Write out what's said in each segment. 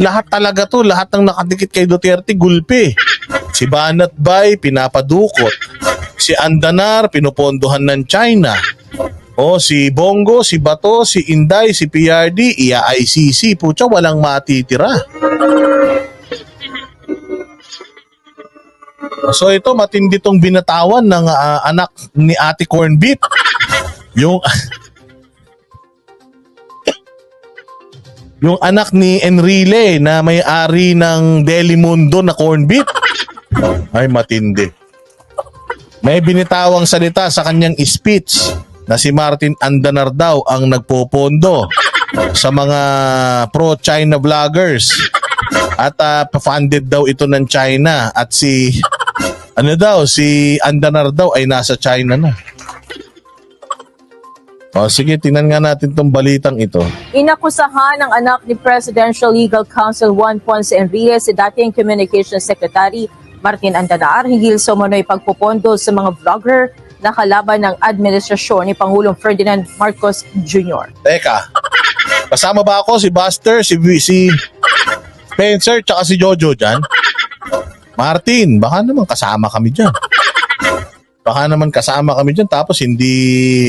Lahat talaga to, lahat ng nakadikit kay Duterte, gulpi. Si Banat Bay, pinapadukot. Si Andanar, pinupondohan ng China. O si Bongo, si Bato, si Inday, si PRD, iya-ICC. Pucha, walang matitira. So ito, matindi tong binatawan ng ah, anak ni Ate Corn Beef. Yung yung anak ni Enrile na may-ari ng Deli Mundo na corn beef. Ay, matindi. May binitawang salita sa kanyang speech na si Martin Andanar daw ang nagpopondo sa mga pro-China vloggers. At ah, funded daw ito ng China at si ano daw, si Andanar daw ay nasa China na. O sige, tingnan nga natin tong balitang ito. Inakusahan ng anak ni Presidential Legal Counsel Juan Ponce Enrile si dating Communications Secretary Martin Andanar hinggil sa umano'y pagpupondo sa mga vlogger na kalaban ng administrasyon ni Pangulong Ferdinand Marcos Jr. Teka, kasama ba ako si Buster, si, si Spencer, tsaka si Jojo dyan? Martin, baka naman kasama kami dyan. Baka naman kasama kami dyan tapos hindi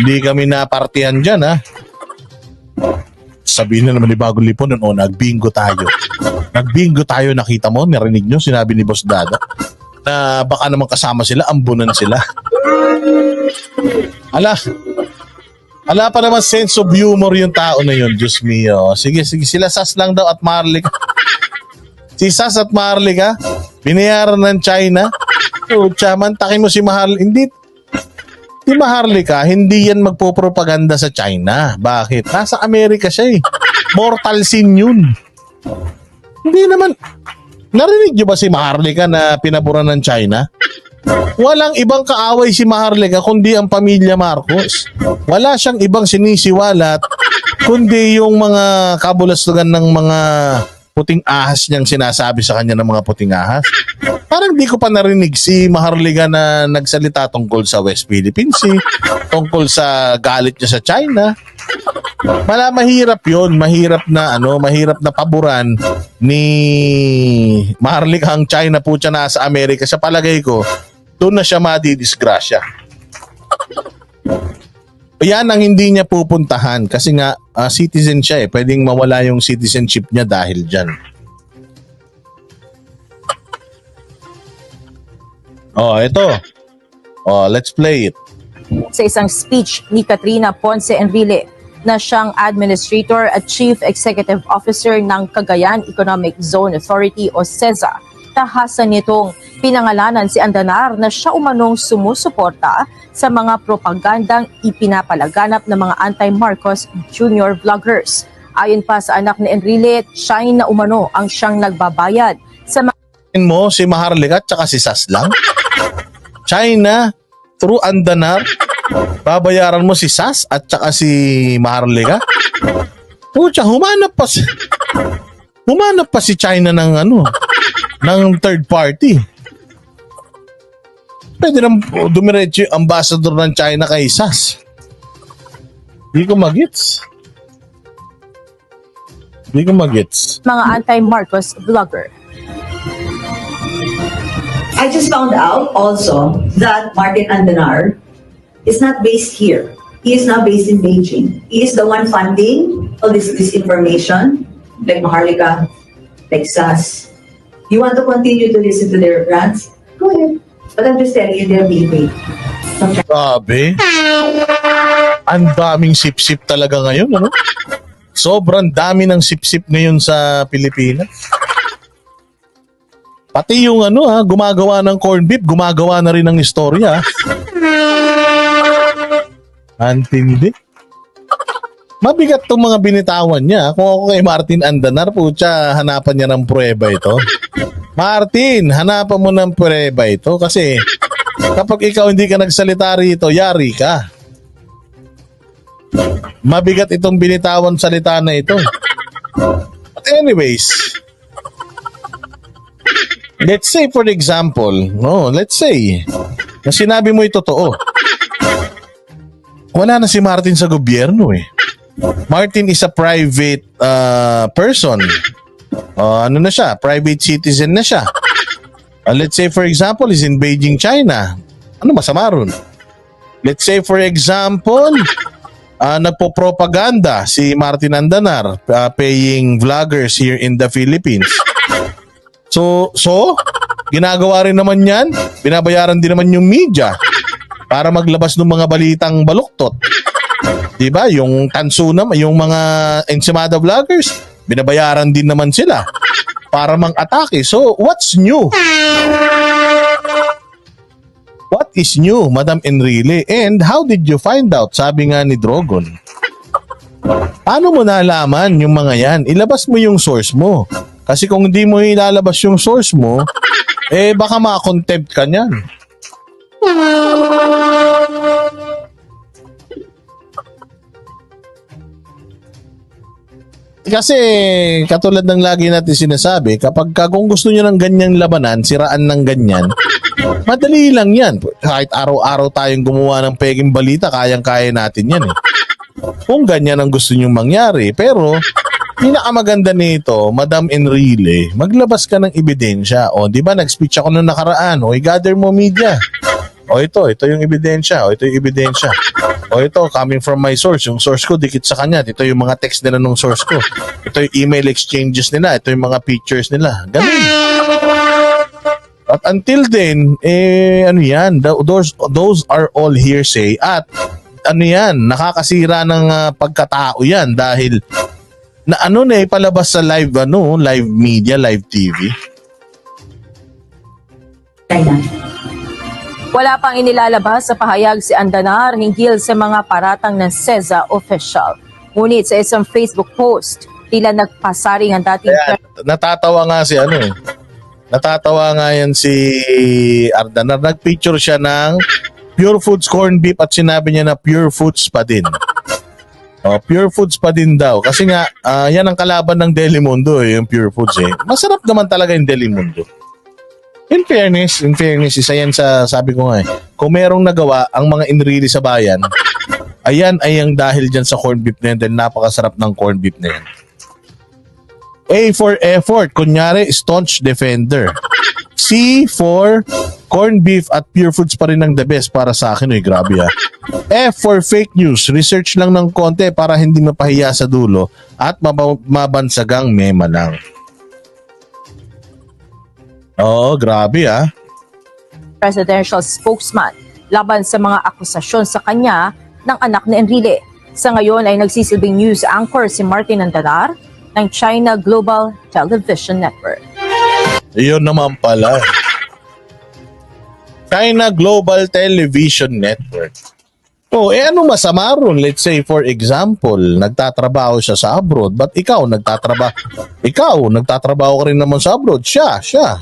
hindi kami napartihan dyan ha. Sabihin na naman ni Bagong Lipon nun, oh, nagbingo tayo. Nagbingo tayo, nakita mo, narinig nyo, sinabi ni Boss Dada, na baka naman kasama sila, ambunan sila. Ala, ala pa naman sense of humor yung tao na yun, Diyos mio. Sige, sige, sila Sas lang daw at Marley. si Sas at Marley ka, binayaran ng China. So, chaman, takin mo si Mahal. Hindi, si Maharlika, hindi yan magpo-propaganda sa China. Bakit? Nasa Amerika siya eh. Mortal sin yun. Hindi naman. Narinig niyo ba si Maharlika na pinaboran ng China? Walang ibang kaaway si Maharlika kundi ang pamilya Marcos. Wala siyang ibang sinisiwalat kundi yung mga kabulastugan ng mga puting ahas niyang sinasabi sa kanya ng mga puting ahas. Parang di ko pa narinig si Maharlika na nagsalita tungkol sa West Philippine Sea, tungkol sa galit niya sa China. Mala mahirap 'yon, mahirap na ano, mahirap na paboran ni Maharlika ang China po siya nasa Amerika. Sa palagay ko, doon na siya madidisgrasya. Yan ang hindi niya pupuntahan kasi nga ah, citizen siya eh. Pwedeng mawala yung citizenship niya dahil dyan. Oh, ito. Oh, let's play it. Sa isang speech ni Katrina Ponce Enrile na siyang Administrator at Chief Executive Officer ng Cagayan Economic Zone Authority o CEZA, tahasan nitong pinangalanan si Andanar na siya umanong sumusuporta sa mga propagandang ipinapalaganap ng mga anti-Marcos Jr. vloggers. Ayon pa sa anak ni Enrile, siya na umano ang siyang nagbabayad sa mga mo si Maharlika at saka si Sas lang? China, through Andanar, babayaran mo si Sas at saka si Maharlika? Pucha, humanap pa si... Humanap pa si China ng ano, ng third party. Pwede nang dumiretso yung ambassador ng China kay Sas. Hindi ko magits. Hindi ko magits. mga anti-Marcos vlogger. I just found out also that Martin Andanar is not based here. He is now based in Beijing. He is the one funding all this disinformation, like Maharlika, like SAS. You want to continue to listen to their rants? Go ahead. But I'm just telling you, paid. from China. Grabe. Ang daming sip-sip talaga ngayon, ano? Sobrang dami ng sip-sip ngayon sa Pilipinas. Pati yung ano ha, gumagawa ng corn beef, gumagawa na rin ng istorya. Antindi. Mabigat tong mga binitawan niya. Kung ako kay Martin Andanar, putya, hanapan niya ng prueba ito. Martin, hanapan mo ng prueba ito kasi kapag ikaw hindi ka nagsalita rito, yari ka. Mabigat itong binitawan salita na ito. But anyways, let's say for example, no, let's say, na sinabi mo ito totoo. Wala na si Martin sa gobyerno eh. Martin is a private uh, person. Uh, ano na siya? Private citizen na siya. Uh, let's say for example, is in Beijing, China. Ano masama ron? Let's say for example, uh, nagpo-propaganda si Martin Andanar uh, paying vloggers here in the Philippines. So, so, ginagawa rin naman yan. Binabayaran din naman yung media para maglabas ng mga balitang baluktot. 'Di ba? Yung tanso naman, yung mga ensimada vloggers, binabayaran din naman sila para mang-atake. So, what's new? What is new, Madam Enrile? And how did you find out? Sabi nga ni Drogon. Paano mo nalaman yung mga yan? Ilabas mo yung source mo. Kasi kung hindi mo ilalabas yung source mo, eh baka ma-contempt ka niyan. Kasi katulad ng lagi natin sinasabi, kapag ka, kung gusto nyo ng ganyang labanan, siraan ng ganyan, madali lang yan. Kahit araw-araw tayong gumawa ng peking balita, kayang-kaya natin yan eh. Kung ganyan ang gusto nyo mangyari. Pero, pinakamaganda nito, Madam Enrile, maglabas ka ng ebidensya. O, di ba, nag-speech ako nung nakaraan. O, i-gather mo media. O, ito, ito yung ebidensya. O, ito yung ebidensya. O, ito, coming from my source. Yung source ko, dikit sa kanya. Ito yung mga text nila nung source ko. Ito yung email exchanges nila. Ito yung mga pictures nila. Ganun. At until then, eh, ano yan, tho- those, those are all hearsay at ano yan, nakakasira ng ah, pagkatao yan dahil na ano na ipalabas sa live ano, live media, live TV. China. Wala pang inilalabas sa pahayag si Andanar hinggil sa mga paratang ng SEZA official. Ngunit sa isang Facebook post, tila nagpasaring ang dating Kaya natatawa nga si ano eh. Natatawa nga yan si Ardanar. Nag-picture siya ng Pure Foods corn beef at sinabi niya na Pure Foods pa din. Oh, Pure Foods pa din daw. Kasi nga, ah, yan ang kalaban ng Delimundo eh, yung Pure Foods eh. Masarap naman talaga yung Delimundo. In fairness, in fairness, isa yan sa sabi ko nga eh. Kung merong nagawa ang mga inrili sa bayan, ayan ay ang dahil dyan sa corn beef na yan dahil napakasarap ng corn beef na yan. A for effort, kunyari staunch defender. C for corn beef at pure foods pa rin ang the best para sa akin. Uy, grabe ah. F for fake news, research lang ng konti para hindi mapahiya sa dulo at maba- mabansagang mema lang. Oo, grabe ah. presidential spokesman laban sa mga akusasyon sa kanya ng anak ni Enrile. Sa ngayon ay nagsisilbing news anchor si Martin Andanar ng China Global Television Network. Iyon naman pala. China Global Television Network. Oh, eh ano masama ron? Let's say for example, nagtatrabaho siya sa abroad, but ikaw nagtatrabaho ikaw nagtatrabaho ka rin naman sa abroad. Siya, siya.